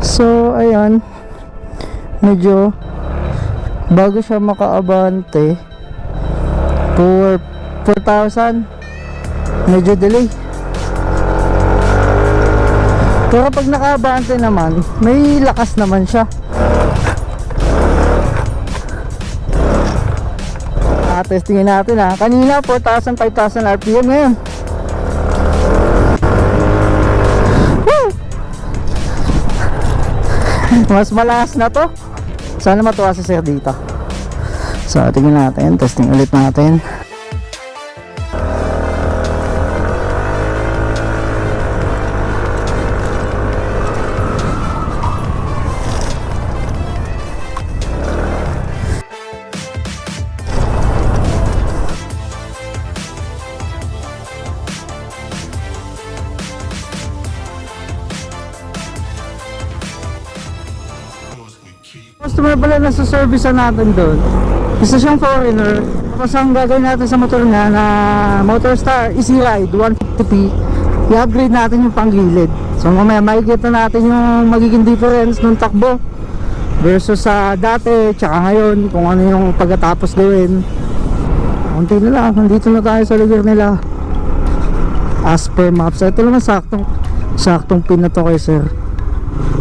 So, ayan. Medyo bago siya makaabante. For 4,000 medyo delay. Pero pag nakaabante naman may lakas naman siya. Ah, testingin natin ha kanina 4,000 5,000 RPM ngayon mas malakas na to. Sana matuwa si sir dito. So tingnan natin. Testing ulit natin customer pala na sa service natin doon. Isa siyang foreigner. Tapos ang gagawin natin sa motor niya na Motorstar Easy Ride 150p, i-upgrade natin yung panggilid. So mamaya makikita natin yung magiging difference ng takbo versus sa dati tsaka ngayon kung ano yung pagkatapos gawin. Kunti na lang, nandito na tayo sa lugar nila. As per maps, ito naman saktong saktong pin na to kay sir.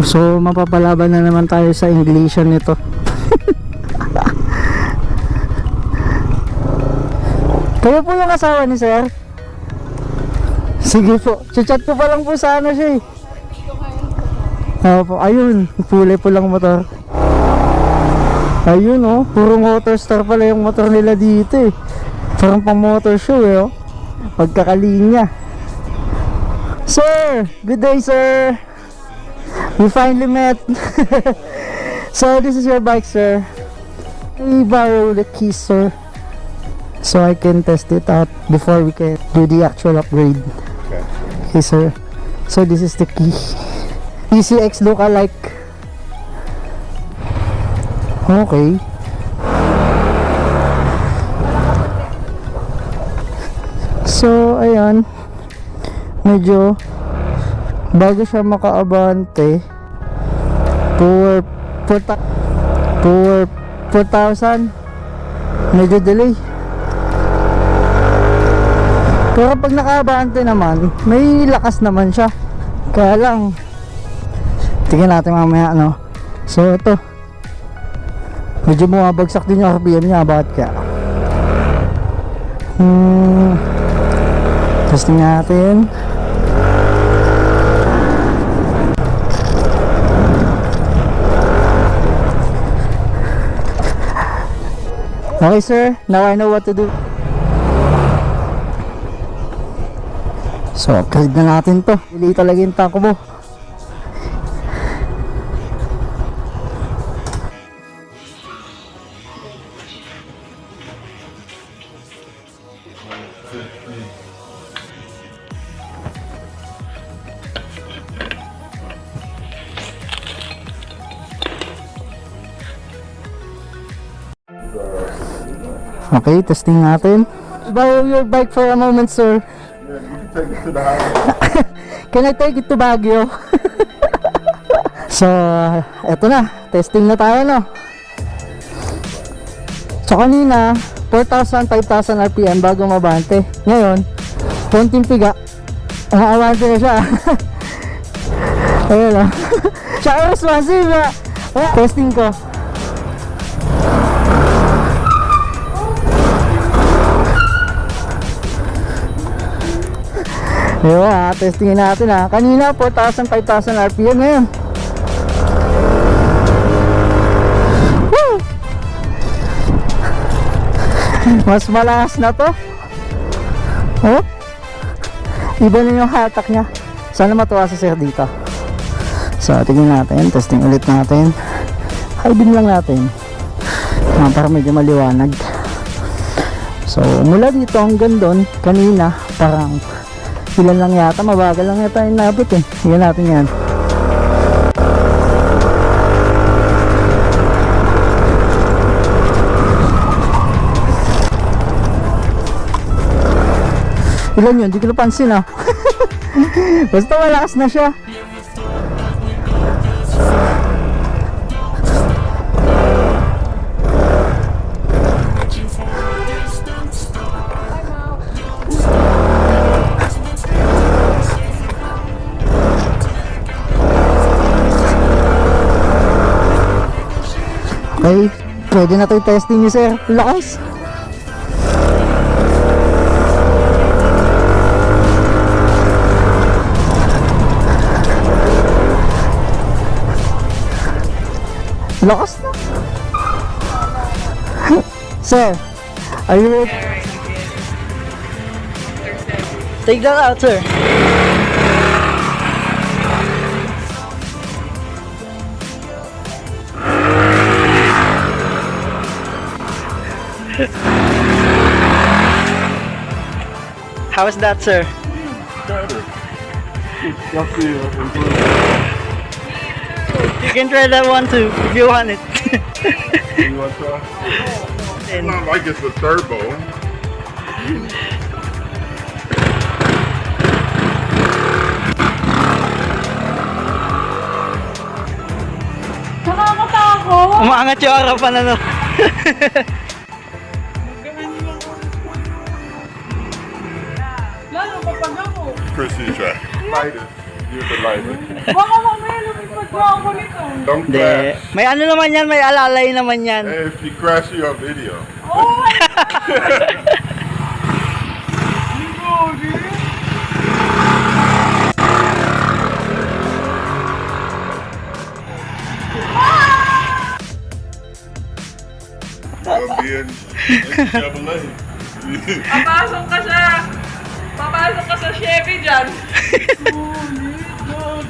So mapapalaban na naman tayo sa Englishan nito. Kayo po yung asawa ni sir? Sige po. Chat ko pa lang po sa ano siya eh. Opo, ayun. Kulay po lang motor. Ayun oh. Puro motor star pala yung motor nila dito eh. Parang pang motor show eh oh. Pagkakalinya. Sir! Good day sir! We finally met. so this is your bike, sir. Can we borrow the keys, sir? So I can test it out before we can do the actual upgrade. Okay. Okay, sir. So this is the key. PCX lookalike. Okay. So, ayan. Medyo bago siya makaabante for 4 for 4,000 medyo delay. Pero pag nakaabante naman may lakas naman siya. Kaya lang tingnan natin mamaya ano so ito. Medyo bumabagsak din yung RPM niya bakit kaya? Hmm testing natin Okay sir, now I know what to do. So, upgrade na natin to. Hindi talaga yung takbo. Okay, testing natin. Borrow your bike for a moment, sir. Can I take it to Baguio? so, eto na. Testing na tayo, no? So, kanina, 4,000, 5,000 RPM bago mabante. Ngayon, konting piga. Umabante na siya. Ayun, oh. Siya responsive, Testing ko. Yo, ah, testingin natin ah. Kanina 4,000, 5,000 RPM ngayon. Mas malakas na to. Oh. Iba na yung hatak niya. Sana matuwa si sir dito. So, tingnan natin. Testing ulit natin. Hybrid lang natin. Ah, para medyo maliwanag. So, mula dito hanggang doon, kanina, parang ilan lang yata, mabagal lang yata yung nabot eh. Yan natin yan. Ilan yun? Hindi ko napansin ah. Basta malakas na siya. Okay, pwede na tayo testing ni sir. Lakas. Lakas na. sir, are you ready? Take that out, sir. How is that, sir? Just the improvement. You can try that one too if you want it. You want to? It's not like it's a turbo. Nakakatakot! umaangat yung harapan ano. Chrissy try. Light it. Use the lighter. Baka mamaya lumipad pa ako nito. Don't Hindi. crash. May ano naman yan, may alalay naman yan. Hey, if you crash your video. Oh my God! You'll be in Chevrolet. Papasok ka sa... Papasok ka sa Chevy dyan. Sulit, Daddy. Ito.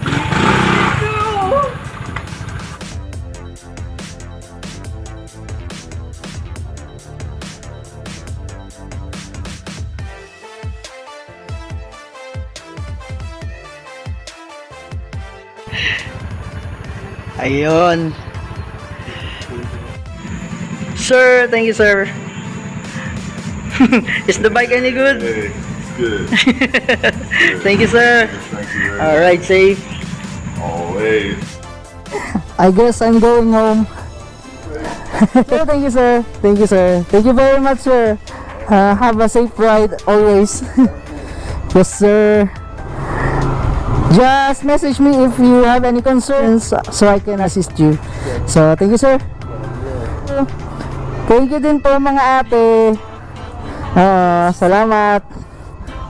Ayun. Sir, thank you, sir. Is the bike any good? good. Thank you, sir. Thank you much. Alright, safe. Always. I guess I'm going home. thank you, sir. Thank you, sir. Thank you very much, sir. Uh, have a safe ride always. yes, sir. Just message me if you have any concerns so I can assist you. So, thank you, sir. Thank you din po mga ate. Ah, salamat.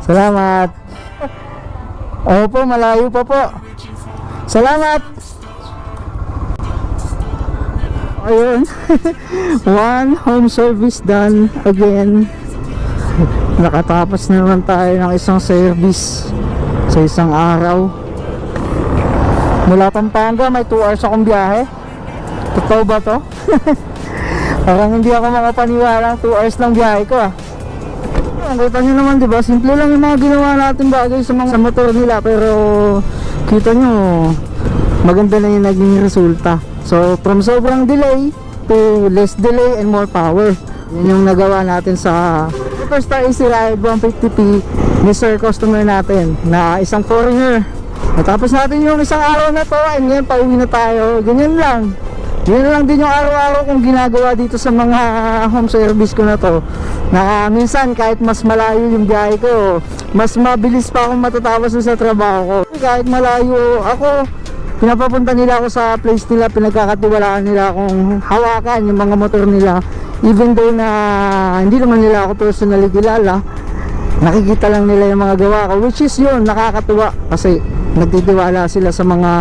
Salamat. Opo, malayo pa po. Salamat. Ayun. One home service done again. Nakatapos na naman tayo ng isang service sa isang araw. Mula Pampanga, may 2 hours akong biyahe. Totoo ba to? Parang hindi ako makapaniwala 2 hours lang biyahe ko ah. Ang kita nyo naman diba, simple lang yung mga ginawa natin bagay sa mga sa motor nila pero kita nyo maganda na yung naging resulta. So from sobrang delay to less delay and more power. Yan yung nagawa natin sa Superstar Easy Ride 150p ni Sir Customer natin na isang foreigner. Natapos natin yung isang araw na to and ngayon pauwi na tayo. Ganyan lang. Yan lang din yung araw-araw kong ginagawa dito sa mga home service ko na to. Na minsan kahit mas malayo yung biyahe ko, mas mabilis pa akong matatapos sa trabaho ko. Kahit malayo ako, pinapapunta nila ako sa place nila, pinagkakatiwalaan nila akong hawakan yung mga motor nila. Even though na hindi naman nila ako personally kilala, nakikita lang nila yung mga gawa ko which is yun nakakatuwa kasi nagtitiwala sila sa mga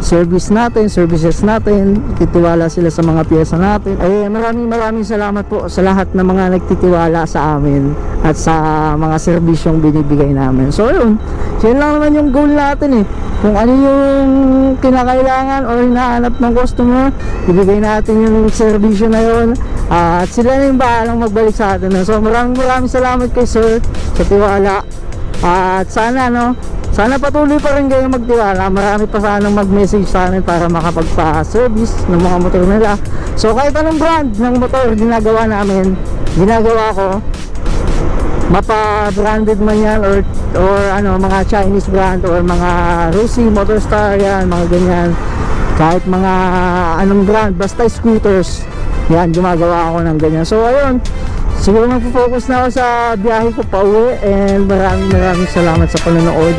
service natin, services natin titiwala sila sa mga pyesa natin. Eh maraming maraming salamat po sa lahat ng mga nagtitiwala sa amin at sa mga serbisyong binibigay namin. So yun, yun lang naman yung goal natin eh. Kung ano yung kinakailangan or hinahanap ng customer ibigay natin yung serbisyo na yun. Ah, at sila na yung bahalang magbalik sa atin. So maraming maraming salamat kay sir sa tiwala. At sana no sana patuloy pa rin kayo magtiwala. Marami pa sanang mag-message sa amin para makapagpa-service ng mga motor nila. So kahit anong brand ng motor ginagawa namin ginagawa ko mapa branded man yan or or ano mga Chinese brand or mga Rusi Motorstar yan mga ganyan. Kahit mga anong brand basta scooters yan gumagawa ako ng ganyan. So ayun siguro magpo-focus na ako sa biyahe ko pa uwi and maraming maraming salamat sa panonood